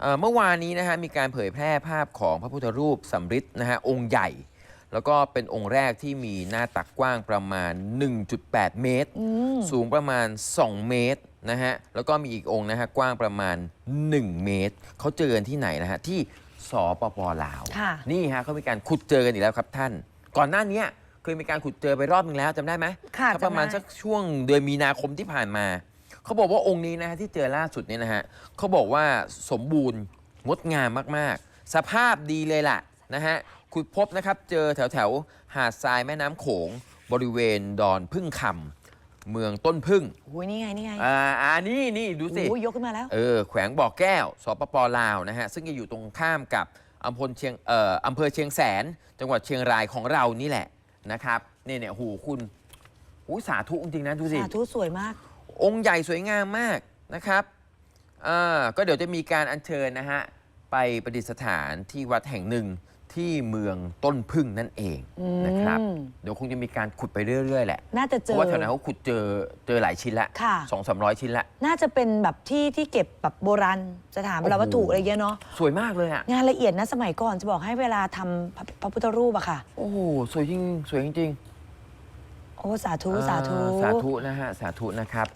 เอ่อเมื่อวานนี้นะฮะมีการเผยแพร่ภาพของพระพุทธรูปสำริดนะฮะองค์ใหญ่ แล้วก็เป็นองค์แรกที่มีหน้าตักกว้างประมาณ 1.8 เมตรอืมสูงประมาณ 2 เมตรนะฮะแล้วก็มีอีกองค์นะฮะกว้างประมาณ 1 เมตร เขาเจอกันที่ไหนนะฮะที่สปปลาว ค่ะนี่ฮะเขามีการขุดเจอกันอีกแล้วครับท่าน ก่อนหน้านี้เคยมีการขุดเจอไปรอบนึงแล้วจำได้ไหมค่ะก็ประมาณจำได้ สักช่วงเดือนมีนาคมที่ผ่านมา เขาบอกว่าองค์นี้นะฮะที่เจอล่าสุดเนี่ยนะฮะเขาบอกว่าสมบูรณ์งดงามมากๆ สภาพดีเลยล่ะนะฮะขุดพบนะครับเจอแถวแถวๆหาดทรายแม่น้ำโขงบริเวณดอนพึ่งคำเมืองต้นพึ่งโอ้ยนี่ไง นี่ไงอ่าอ่านี่นี่ดูสิ โอ้ยยกขึ้นมาแล้ว เออแขวงบ่อแก้วสปปลาวนะฮะซึ่งจะอยู่ตรงข้ามกับอำเภอเชียงเอ่ออำเภอเชียงแสน จังหวัดเชียงรายของเรานี่แหละนะครับเนี่ยเนี่ยหูคุณอุ้ยสาธุจริงๆนะดูสิ สาธุสวยมาก องค์ใหญ่สวยงามมากนะครับอ่าก็เดี๋ยวจะมีการอัญเชิญนะฮะไปประดิษฐานที่วัดแห่งหนึ่งที่เมืองต้นพึ่งนั่นเองอืมนะครับเดี๋ยวคงจะมีการขุดไปเรื่อย ๆ แหละ น่าจะเพเจอราะว่าแถวนั้นเขาขุดเจอเจอหลายชิ้นละค่ะสองสามร้อยชิ้นละ น่าจะเป็นแบบที่ที่เก็บแบบโบราณสถานโบราณวัตถุโอ้โหอะไรเงี้ยเนาะสวยมากเลยอะงานละเอียดนะสมัยก่อนจะบอกให้เวลาทำพระพระพุทธรูปอะค่ะ โอ้โหสวยจริงสวยจริงโอ้สาธุๆสาธุอ่สาธุนะฮะสาธุนะครับ